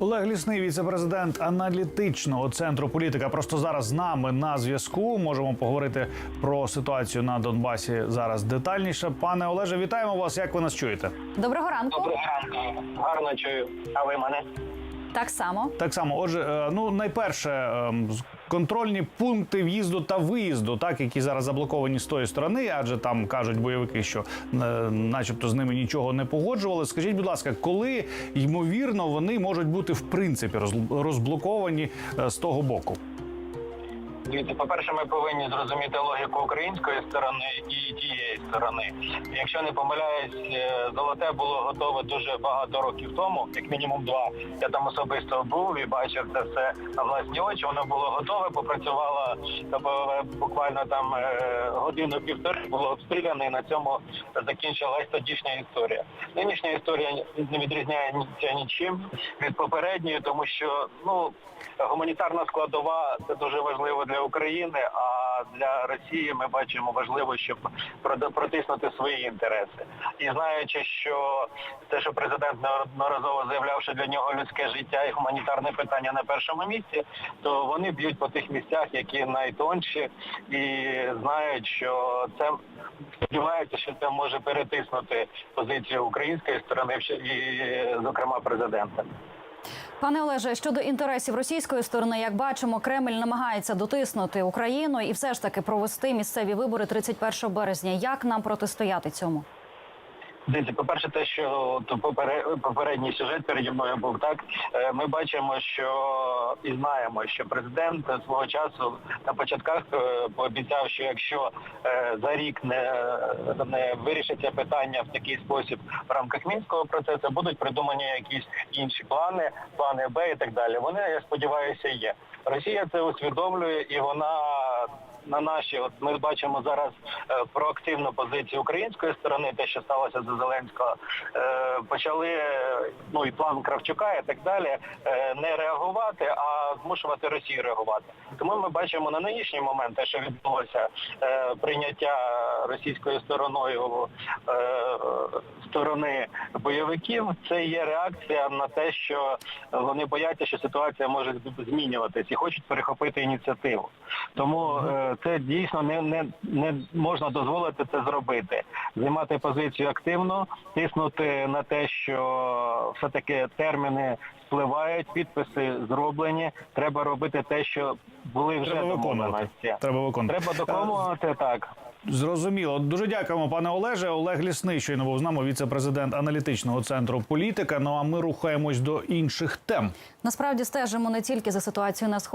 Олег Лісний, віце-президент аналітичного центру політика. Просто зараз з нами на зв'язку. Можемо поговорити про ситуацію на Донбасі зараз детальніше. Пане Олеже, вітаємо вас. Як ви нас чуєте? Доброго ранку. Доброго ранку. Гарно чую. А ви мене? Так само. Так само, отже, е, ну найперше, ем, контрольні пункти в'їзду та виїзду, так які зараз заблоковані з тої сторони, адже там кажуть бойовики, що е, начебто з ними нічого не погоджували. Скажіть, будь ласка, коли ймовірно вони можуть бути в принципі роз- розблоковані е, з того боку? Дивіться, по-перше, ми повинні зрозуміти логіку української сторони і тієї сторони. Якщо не помиляюсь, е, золоте було готове дуже багато років тому, як мінімум два. Я там особисто був і бачив це все на власні очі. Воно було готове, попрацювало тобто, буквально там е, годину півтори було обстріляно, і на цьому закінчилась тодішня історія. Нинішня історія не відрізняється нічим від попередньої, тому що ну гуманітарна складова це дуже важливо для України. А для Росії ми бачимо важливо, щоб протиснути свої інтереси. І знаючи, що те, що президент неодноразово заявляв, що для нього людське життя і гуманітарне питання на першому місці, то вони б'ють по тих місцях, які найтонші, і знають, що це сподіваються, що це може перетиснути позицію української сторони і, зокрема, президента. Пане Олеже, щодо інтересів російської сторони, як бачимо, Кремль намагається дотиснути Україну і все ж таки провести місцеві вибори 31 березня. Як нам протистояти цьому? Дивіться, по-перше, те, що попередній сюжет переді мною був так. е, Ми бачимо, що і знаємо, що президент свого часу на початках е, пообіцяв, що якщо е, за рік не, не вирішиться питання в такий спосіб в рамках мінського процесу, будуть придумані якісь інші плани, плани Б і так далі. Вони я сподіваюся є. Росія це усвідомлює і вона на наші, от ми бачимо зараз е, проактивну позицію української сторони, те, що сталося за Зеленського, е, почали е, ну і план Кравчука і так далі, не реагувати, а змушувати Росію реагувати. Тому ми бачимо на нинішній момент те, що відбулося прийняття російською стороною сторони бойовиків. Це є реакція на те, що вони бояться, що ситуація може змінюватись і хочуть перехопити ініціативу. Тому це дійсно не, не, не можна дозволити це зробити. Займати позицію активно, тиснути на те, що все таки терміни спливають, підписи зроблені. Треба робити те, що були вже Треба виконувати. Треба виконувати. Треба доконувати так. Зрозуміло. Дуже дякуємо, пане Олеже. Олег Лісний щойно був з нами, віце-президент аналітичного центру політика. Ну а ми рухаємось до інших тем. Насправді стежимо не тільки за ситуацією на сході.